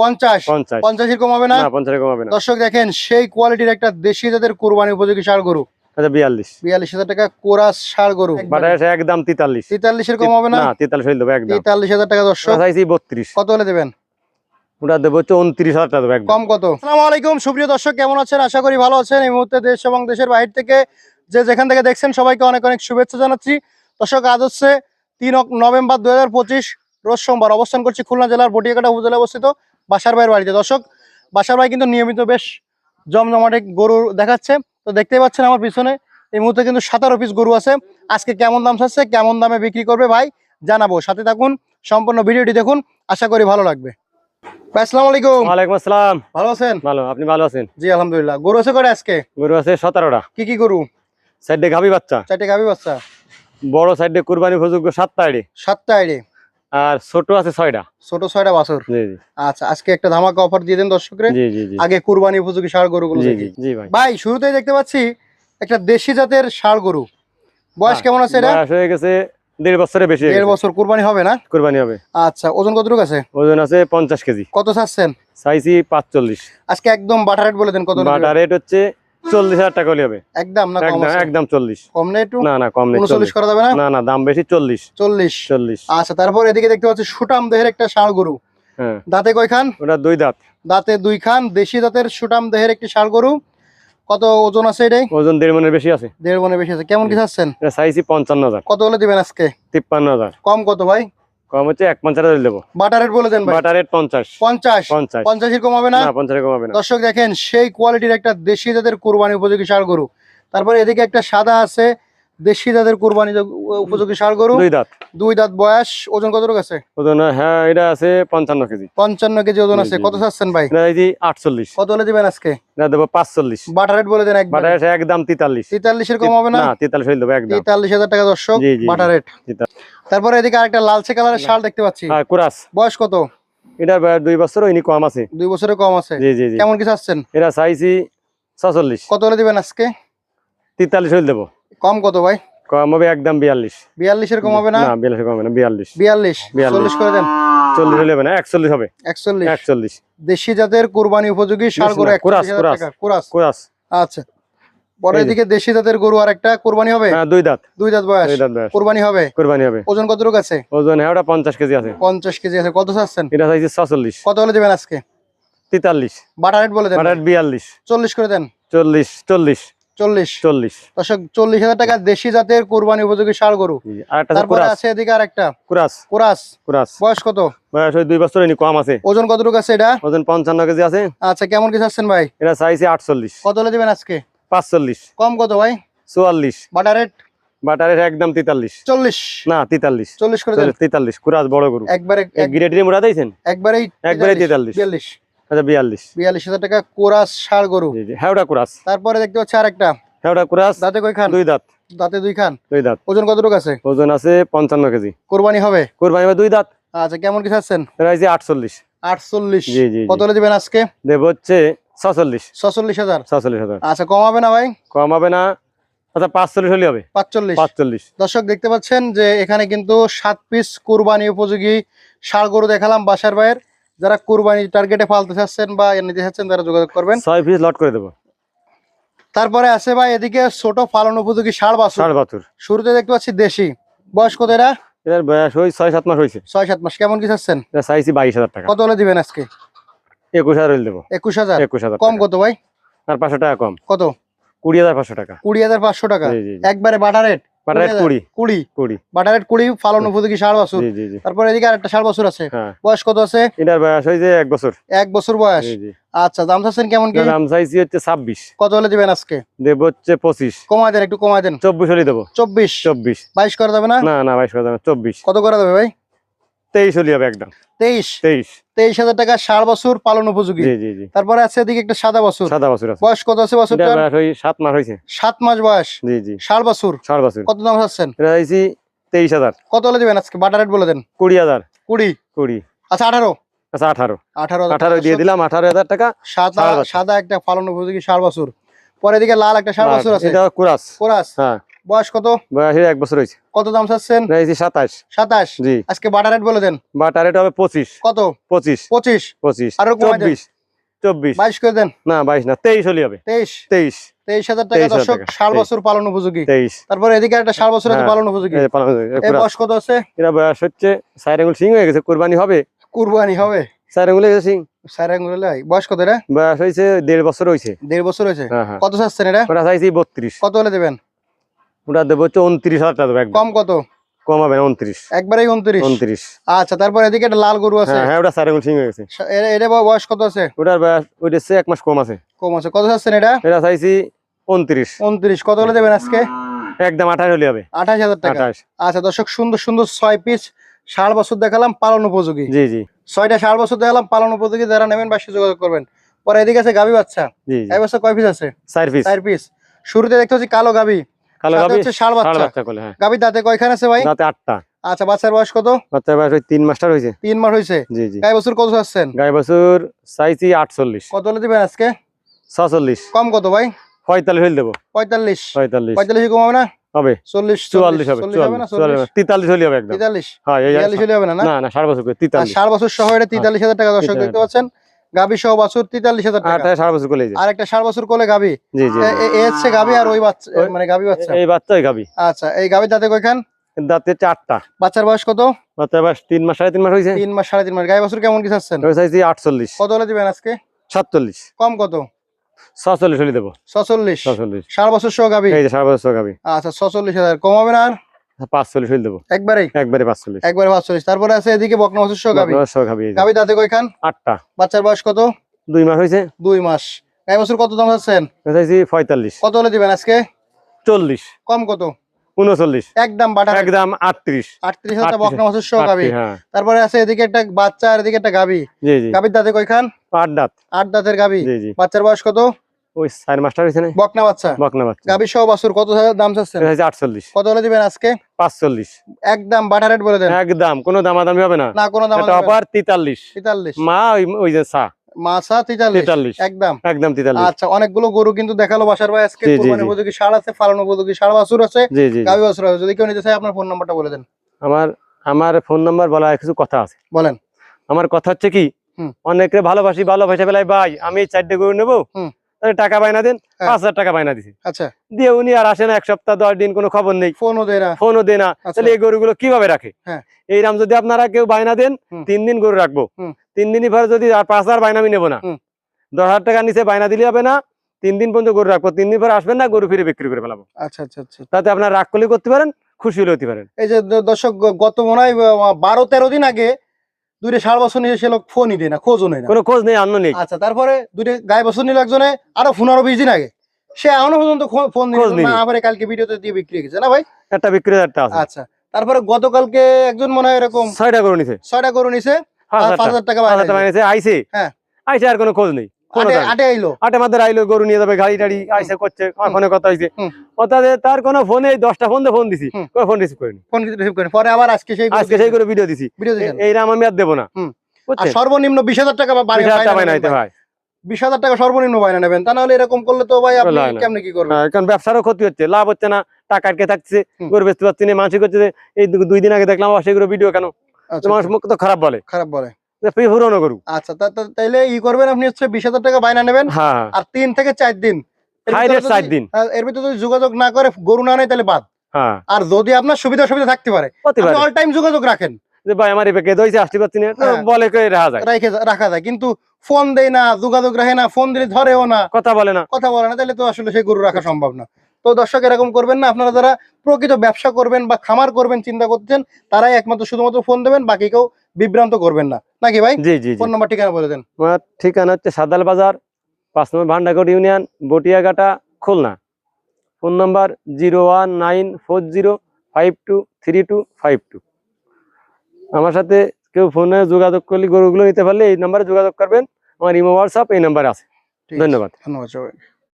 পঞ্চাশ। পঞ্চাশ। পঞ্চাশের কম না? দর্শক দেখেন সেই কোয়ালিটির একটা দেশি জাতের কোরবানি উপযোগী ষাড় গরু। আচ্ছা বিয়াল্লিশ। বিয়াল্লিশ হাজার টাকা কোরাস গরু। একদম। তেতাল্লিশ। হবে না? না তেতাল্লিশ দেবো একদম। তেতাল্লিশ হাজার টাকা দর্শক। চাইছি বত্রিশ। কত হলে দেবেন? ওটা দেবো হচ্ছে উনত্রিশ হাজার টাকা কম কত? আসসালামু আলাইকুম সুপ্রিয় দর্শক কেমন আছেন? আশা করি ভালো আছেন। এই মুহূর্তে দেশ এবং দেশের বাইরে থেকে যে যেখান থেকে দেখছেন সবাইকে অনেক অনেক শুভেচ্ছা জানাচ্ছি। দর্শক আজ হচ্ছে তিন নভেম্বর দুই হাজার পঁচিশ। রোজ সোমবার অবস্থান করছি খুলনা জেলার বটিয়াকাটা উপজেলা অবস্থিত বাসার ভাইয়ের বাড়িতে। দর্শক বাসার ভাই কিন্তু নিয়মিত বেশ জমজমাটে গরু দেখাচ্ছে। তো দেখতেই পাচ্ছেন আমার পিছনে এই মুহূর্তে কিন্তু সাতারো পিস গরু আছে। আজকে কেমন দাম চাচ্ছে কেমন দামে বিক্রি করবে ভাই জানাব। সাথে থাকুন সম্পূর্ণ ভিডিওটি দেখুন আশা করি ভালো লাগবে। আসসালামু আলাইকুম। ওয়ালাইকুম আসসালাম। ভালো আছেন? ভালো আপনি ভালো আছেন? জি আলহামদুলিল্লাহ। গরু আছে করে আজকে? গরু আছে সতেরোটা। কি কি গরু? সাইডে বাচ্চা। বাচ্চা। বড় সাইডে কুরবানি উপযোগ্য আইডি আর ছোট আছে ছয়টা। ছোট ছয়টা বাছর? আচ্ছা আজকে একটা ধামাকা অফার দিয়ে দেন দর্শকরে। আগে কুরবানি উপযোগী ষাড় গরুগুলো জি ভাই। ভাই শুরুতেই দেখতে পাচ্ছি একটা দেশি জাতের ষাড় গরু। বয়স কেমন আছে এটা? বয়স হয়ে গেছে দেড় বছরের বেশি দেড় বছর কুরবানি হবে না? কুরবানি হবে। আচ্ছা ওজন কতটুকু আছে? ওজন আছে পঞ্চাশ কেজি। কত চাচ্ছেন? চাইছি পাঁচচল্লিশ। আজকে একদম বাটার রেট বলে দেন কত হলে বাটা রেট হচ্ছে চল্লিশ হাজার টাকা হলে হবে। একদম না একদম চল্লিশ। কম না একটু? না না কম নেই চল্লিশ। করা যাবে না? না না দাম বেশি চল্লিশ। চল্লিশ। চল্লিশ। আচ্ছা তারপর এদিকে দেখতে পাচ্ছি সুটাম দেহের একটা ষাড় গরু। হ্যাঁ। দাঁতে কয়খান? ওটা দুই দাঁত। দাঁতে দুই খান দেশি জাতের সুটাম দেহের একটি ষাড় গরু। কত ওজন আছে এটাই? ওজন দেড় মনের বেশি আছে। দেড় মনে বেশি আছে। কেমন কি চাচ্ছেন? চাইছি পঞ্চান্ন হাজার। কত হলে দিবেন আজকে? তিপ্পান্ন হাজার। কম কত ভাই? কম হচ্ছে এক পঞ্চাশ হাজার দেবো। বাটার রেট বলে দেন বাটার রেট পঞ্চাশ। পঞ্চাশ? পঞ্চাশ। পঞ্চাশের কম হবে না পঞ্চাশের পঞ্চাশ কম হবে না। দর্শক দেখেন সেই কোয়ালিটির একটা দেশি জাতের কোরবানি উপযোগী সার গরু। তারপরে এদিকে একটা সাদা আছে দেশি জাতের কোরবানি উপযোগী ষাড় গরু। দুই দাঁত। দুই দাঁত বয়স। ওজন কতটুকু আছে? ওজন হ্যাঁ এটা আছে পঞ্চান্ন কেজি। পঞ্চান্ন কেজি ওজন আছে। কত। চাচ্ছেন ভাই? আটচল্লিশ। কত হলে দিবেন আজকে? এটা দেবো রেট বলে দেন একবার বাটা রেট একদম তেতাল্লিশ। তেতাল্লিশের কম হবে না? না হয়ে দেবো একদম। টাকা দর্শক। রেট। তারপরে এদিকে আরেকটা লালচে কালারের শাল দেখতে পাচ্ছি। হ্যাঁ কুরাস। বয়স কত? এটা দুই বছর ইনি কম আছে। দুই বছরের কম আছে। জি জি কেমন কি চাচ্ছেন? এটা চাইছি ছচল্লিশ। কত হলে দিবেন আজকে? তেতাল্লিশ হয়ে দেবো। কম কত ভাই? কম হবে একদম বিয়াল্লিশ। বিয়াল্লিশের কম হবে না? বিয়াল্লিশ কম হবে না বিয়াল্লিশ। বিয়াল্লিশ। বিয়াল্লিশ। করে দেন। চল্লিশ হলে হবে না একচল্লিশ হবে। একচল্লিশ। একচল্লিশ। দেশি জাতের কুরবানি উপযোগী গরু কুরাস, কুরাস। আচ্ছা। পরে এদিকে দেশি জাতের গরু আর একটা কুরবানি হবে? হ্যাঁ দুই দাঁত। দুই দাঁত বয়স। বয়স। হবে? কোরবানি হবে। ওজন কতটুকু আছে? ওজন হ্যাঁ ওটা পঞ্চাশ কেজি আছে। পঞ্চাশ কেজি আছে। কত চাচ্ছেন? এটা চাইছি ছচল্লিশ। কত হলে দেবেন আজকে? তেতাল্লিশ। বলে দেন। বিয়াল্লিশ। চল্লিশ করে দেন। চল্লিশ চল্লিশ। চল্লিশ। চল্লিশ। দর্শক চল্লিশ হাজার টাকা দেশি জাতের কুরবানি উপযোগী ষাড় গরু। একটা আছে তারপরে কুরাস। আছে এদিকে আর একটা কুরাস। কুরাস। কুরাস। বয়স কত? বয়স ওই দুই বছর কম আছে। ওজন কতটুকু আছে এটা? ওজন পঞ্চান্ন কেজি আছে। আচ্ছা কেমন কি চাচ্ছেন ভাই? এটা চাইছি আটচল্লিশ। কত হলে দেবেন আজকে? পাঁচচল্লিশ। কম কত ভাই? চুয়াল্লিশ। Butter rate? বাটারের একদম তেতাল্লিশ। চল্লিশ। না তেতাল্লিশ। চল্লিশ করে তেতাল্লিশ কুরাস বড় গরু। একবারে মুড়া দিয়েছেন? একবারেই একবারেই তেতাল্লিশ। আচ্ছা বিয়াল্লিশ। বিয়াল্লিশ হাজার টাকা কোরাস ষাড় গরু। জি জি ওটা কুরাস। তারপরে দেখতে পাচ্ছি আরেকটা। ওটা কুরাস দাঁতে কই খান দুই দাঁত। দাঁতে দুই খান দুই দাঁত। ওজন কতটুকু আছে? ওজন আছে পঞ্চান্ন কেজি। কোরবানি হবে? কোরবানি হবে দুই দাঁত। আচ্ছা কেমন কি চাচ্ছেন জি জি কত দিবেন আজকে? দেব হচ্ছে আচ্ছা কম হবে না ভাই? কম হবে না। আচ্ছা পাঁচচল্লিশ হলে হবে। দর্শক দেখতে পাচ্ছেন যে এখানে কিন্তু সাত পিস কুরবানি উপযোগী ষাড় গরু দেখালাম বাসার ভাইয়ের। যারা কুরবানি টার্গেটে ফালতে চাচ্ছেন বা নিতে চাচ্ছেন তারা যোগাযোগ করবেন। ছয় পিস লট করে দেবো। তারপরে আছে ভাই এদিকে ছোট পালন উপযোগী ষাড় বাছুর। ষাট বাছুর। শুরুতে দেখতে পাচ্ছি দেশি। বয়স কত এরা? এটার বয়স ওই ছয় সাত মাস হয়েছে। ছয় সাত মাস। কেমন কি চাচ্ছেন? চাইছি বাইশ হাজার টাকা। কত হলে দিবেন আজকে? একুশ হাজার হলে দেবো। একুশ হাজার? একুশ হাজার কম কত ভাই? আর পাঁচশো টাকা কম। কত? কুড়ি হাজার পাঁচশো টাকা। কুড়ি হাজার পাঁচশো টাকা। একবারে বাটা রেট তারপরে এদিকে আরেকটা ষাট বছর আছে। হ্যাঁ। বয়স কত আছে? এটার বয়স এক বছর। এক বছর বয়স। আচ্ছা দাম চাচ্ছেন কেমন কি? দাম চাইছি হচ্ছে ছাব্বিশ। কত হলে দিবেন আজকে? দেব হচ্ছে পঁচিশ। কমায় দেন একটু কমায় দেন। চব্বিশ হলে দেবো। চব্বিশ। চব্বিশ। বাইশ করা যাবে না? না না বাইশ করে যাবে চব্বিশ। কত করা যাবে ভাই? তেইশ হলে হবে একদম। তেইশ? তেইশ। তেইশ হাজার টাকা ষাড় বছর পালন উপযোগী। জি জি জি। তারপরে আছে এদিকে একটা সাদা বছর। সাদা বছর আছে। বয়স কত আছে ওই সাত মাস হয়েছে। সাত মাস বয়স। জি জি। ষাড় বছর। ষাট বছর। কত দাম চাচ্ছেন? এটা তেইশ হাজার। কত হলে দিবেন আজকে? বাটা রেট বলে দেন। কুড়ি হাজার। কুড়ি? কুড়ি। আচ্ছা আঠারো। আচ্ছা আঠারো। আঠারো আঠারো দিয়ে দিলাম আঠারো হাজার টাকা। সাদা সাদা একটা পালন উপযোগী ষাড় বছর। পরে এদিকে লাল একটা ষাড় বছর আছে। এটা কুরাস। কোরাস। হ্যাঁ। বয়স কত? বয়স এক বছর হয়েছে। কত দাম চাচ্ছেন? সাতাশ। সাতাশ? জি। আজকে বাটার রেট বলে দেন। বা টারেট হবে পঁচিশ। কত? পঁচিশ। পঁচিশ? পঁচিশ। আরও চব্বিশ। চব্বিশ। বাইশ করে দেন। না বাইশ না তেইশ হলে হবে। তেইশ? তেইশ। তেইশ হাজার টাকা দর্শক ষাট বছর পালন উপযোগী। তেইশ। তারপরে এদিকে একটা ষাট বছর হ্যাঁ। পালন উপযোগী। বয়স কত আছে? এরা বয়স হচ্ছে চার আঙুল সিং হয়ে গেছে কোরবানি হবে। কুরবানি হবে? গেছে আঙ্গুলে বয়স কত এটা? বয়স হয়েছে দেড় বছর হয়েছে। দেড় বছর হয়েছে। হ্যাঁ হ্যাঁ। কত চাচ্ছেন এটা? চাইছি বত্রিশ। কত হলে দেবেন? ওটা দেবো হচ্ছে উনত্রিশ হাজার টাকা দেবো কম কত? কম হবে না উনত্রিশ। একবারেই উনত্রিশ? উনত্রিশ। আচ্ছা তারপর এদিকে একটা লাল গরু আছে। হ্যাঁ হ্যাঁ ওটা চার সিং হয়ে গেছে। এটা বয়স কত আছে? ওটার বয়স ওইটা এক মাস কম আছে। কম আছে। কত চাচ্ছেন এটা? এটা চাইছি উনত্রিশ। উনত্রিশ। কত হলে দেবেন আজকে? একদম আঠাশ হলে হবে। আঠাশ হাজার টাকা। আচ্ছা দর্শক সুন্দর সুন্দর ছয় পিস ষাট বছর দেখালাম পালন উপযোগী। জি জি। ছয়টা ষাট বছর দেখালাম পালন উপযোগী। যারা নেবেন বাসে যোগাযোগ করবেন। পরে এদিকে আছে গাভী বাচ্চা। এই কয় পিস আছে? চার পিস চার পিস শুরুতে দেখতে হচ্ছি কালো গাভী। কালো গাবি হচ্ছে ষাঁড় ষাঁড় বাচ্চা বাচ্চা হ্যাঁ। গাভী দাঁতে কয়খান আছে ভাই? রাতে আটটা। আচ্ছা বাচ্চার বয়স কত? বাচ্চার বয়স ওই তিন মাস্টার হয়েছে। তিন মাস হয়েছে। জি জি। গাই বছর কত চাচ্ছেন? গাই বছর চাইছি আটচল্লিশ। কত হলে দিবেন আজকে? ছচল্লিশ। কম কত ভাই? পঁয়তাল্লিশ হলে দেবো। পঁয়তাল্লিশ। পঁয়তাল্লিশ। পঁয়তাল্লিশ কম হবে না? হবে। চল্লিশ চুয়াল্লিশ হবে তেতাল্লিশ হলে হবে একদম। তেতাল্লিশ। হ্যাঁ এই হলে হবে না না? না না বছর তেতাল্লিশ। বছর সহ এটা তেতাল্লিশ হাজার টাকা দর্শক। দেখতে পাচ্ছেন। গাভী সহ বাছুর তেতাল্লিশ হাজার টাকা। আটটা বছর করে আর একটা বছর কোলে এ- হচ্ছে গাভী আর ওই বাচ্চা মানে গাভী বাচ্চা। এই বাচ্চাই গাবি আচ্ছা এই গাভী দাঁতে কয়খান? দাঁতে আটটা বাচ্চার বয়স কত? বাচ্চার বয়স তিন মাস সাড়ে তিন মাস হয়েছে। তিন মাস সাড়ে তিন মাস। গাই বছর কেমন কি চাচ্ছেন? আটচল্লিশ। কত হলে দিবেন আজকে? সাতচল্লিশ। কম কত? ছচল্লিশ হলে দেবো। ছচল্লিশ। ছচল্লিশ। ষাট বছর সহ যে ষাট বছর গাবি আচ্ছা ছচল্লিশ হাজার। কম হবে না আর? পাঁচচল্লিশ হলে দেবো। একবারেই? একবারে পাঁচচল্লিশ। একবারে পাঁচচল্লিশ। তারপরে আছে এদিকে বকনা গাবি এই যে। দাঁতে কয়খান? আটটা। বাচ্চার বয়স কত? দুই মাস মাস। গাই বছর কত দাম চাইছি পঁয়তাল্লিশ। কত হলে দিবেন আজকে? চল্লিশ। কম কত? উনচল্লিশ। একদম বাটার। একদম আটত্রিশ। আটত্রিশ হাজার বকনা হ্যাঁ। তারপরে আছে এদিকে একটা বাচ্চা আর এদিকে একটা গাভী। জি জি। গাভীর দাঁতে কয়খান? আট দাঁত। আট দাঁতের গাভী। বাচ্চার বয়স কত? ওই মাস্টার হয়েছে না? বকনা বাচ্চা? বকনা বাচ্চা। গাভী সহ বাছুর কত দাম চাচ্ছেন? এটা হচ্ছে আটচল্লিশ। কত হলে দিবেন আজকে? পাঁচচল্লিশ। একদম রেট বলে দেন। একদম কোনো দামাদামি হবে না। কোনো এটা মা ওই যে মাছা একদম। একদম আচ্ছা অনেকগুলো গরু কিন্তু দেখাল বাসার ভাই আজকে। কুরবানি। উপযোগী ষাড় আছে ফালান উপযোগী ষাড় বাছুর আছে জি। বাছুর আছে। যদি কেউ নিতে চায় আপনার ফোন নাম্বারটা বলে দেন। আমার আমার ফোন নাম্বার বলা কিছু কথা আছে। বলেন। আমার কথা হচ্ছে কি। অনেকে ভালোবাসি ভালোবাসা বেলায় ভাই আমি চারটে গরু নেব। টাকা বাইনা দেন হ্যাঁ। পাঁচ হাজার টাকা বাইনা দিছি। আচ্ছা। দিয়ে উনি আর আসে না এক সপ্তাহ দশ দিন কোনো খবর নেই। ফোনও দেয় না। ফোনও দেয় না। আচ্ছা। তাহলে এই গরুগুলো কীভাবে রাখে? হ্যাঁ। এইরাম যদি আপনারা কেউ বাইনা দেন তিন দিন গরু রাখব। তিন দিনই পরে যদি আর পাঁচ হাজার বাইনা আমি নেব না। দশ হাজার টাকা নিচে বাইনা দিলে হবে না তিন দিন পর্যন্ত গরু রাখব। তিন দিন পরে আসবেন না গরু ফিরে বিক্রি করে ফেলাবো। আচ্ছা আচ্ছা আচ্ছা। তাতে আপনার রাগ করলে করতে পারেন খুশি হলে হতে পারেন। এই যে দর্শক গত মনে হয় বারো তেরো দিন আগে দুইটা সার বছর নিয়ে সে লোক ফোনই দেয় না খোঁজও নেই কোনো খোঁজ নেই আন্ন নেই। আচ্ছা তারপরে দুইটা গায়ে বছর নিল একজনে আরও পনেরো বিশ দিন আগে। সে এখনও পর্যন্ত ফোন আবার কালকে ভিডিওতে দিয়ে বিক্রি হয়েছে না ভাই? একটা বিক্রি একটা আচ্ছা তারপরে গতকালকে একজন মনে হয় এরকম ছয়টা করে নিছে। ছয়টা গরু নিছে পাঁচ হাজার টাকা আইসে হ্যাঁ। আইসে আর কোনো খোঁজ নেই। কোনো আটে- দাম নেই। আটে আইলো। আটে মাদের আইলো গরু নিয়ে যাবে গাড়ি টাড়ি আইসে করছে ফোনে কথা হয়েছে হুম। তার কোনো ফোনে দশটা ফোন ফোন দিছি ফোন রিসিভ করিনি। ফোন রিসিভ করে পরে আবার আজকে সেই আজকে সেই করে ভিডিও দিছি। এই রাম আমি আর দেবো না। হুম। আর বুঝছেন? সর্বনিম্ন বিশ হাজার টাকা ভাই। বিশ হাজার সর্বনিম্ন নেবেন। তা নাহলে এরকম করলে তো ভাই আপনি না, না। কেমনে কি করবেন? হ্যাঁ, কারণ ব্যবসারও ক্ষতি হচ্ছে লাভ হচ্ছে না টাকা আটকে থাকছে গরু বেচতে পারছি না মানসিক হচ্ছে এই দুই দিন আগে দেখলাম সেগুলো ভিডিও কেন? আচ্ছা, মানুষ মুখ তো খারাপ বলে। খারাপ বলে। পুরনো গরু আচ্ছা তা- তা- তাইলে ই করবেন আপনি হচ্ছে বিশ হাজার টাকা বাইনা নেবেন আর তিন থেকে চার দিন। এর High ভিতরে rate চার দিন। এর ভিতরে যদি যোগাযোগ না করে গরু না নেয় তাহলে বাদ। আর যদি আপনার সুবিধা সুবিধা থাকতে পারে হতে আপনি পারে। অল টাইম যোগাযোগ রাখেন। যে ভাই আমার এবার কেঁদে আসতে পারছি না। বলে কে রাখা যায়। রাখা যায়। কিন্তু ফোন দেয় না যোগাযোগ রাখে না ফোন দিলে ধরেও না। কথা বলে না। কথা বলে না তাহলে তো আসলে সেই গরু রাখা সম্ভব না। তো দর্শক এরকম করবেন না। আপনারা যারা প্রকৃত ব্যবসা করবেন বা খামার করবেন চিন্তা করছেন তারাই একমাত্র শুধুমাত্র ফোন দেবেন বাকি কেউ বিভ্রান্ত করবেন না। নাকি ভাই? জি জি ফোন নাম্বার ঠিকানা বলে দেন। আমার ঠিকানা হচ্ছে সাদাল বাজার পাঁচ number Bhandarkot union Batiaghata Khulna. Phone number zero one nine four zero five two three two five two. আমার সাথে কেউ ফোনে যোগাযোগ করলে গরুগুলো নিতে পারলে এই নাম্বারে যোগাযোগ করবেন। আমার ইমো হোয়াটসঅ্যাপ এই নাম্বারে আছে। আছে। ধন্যবাদ। ধন্যবাদ সবাই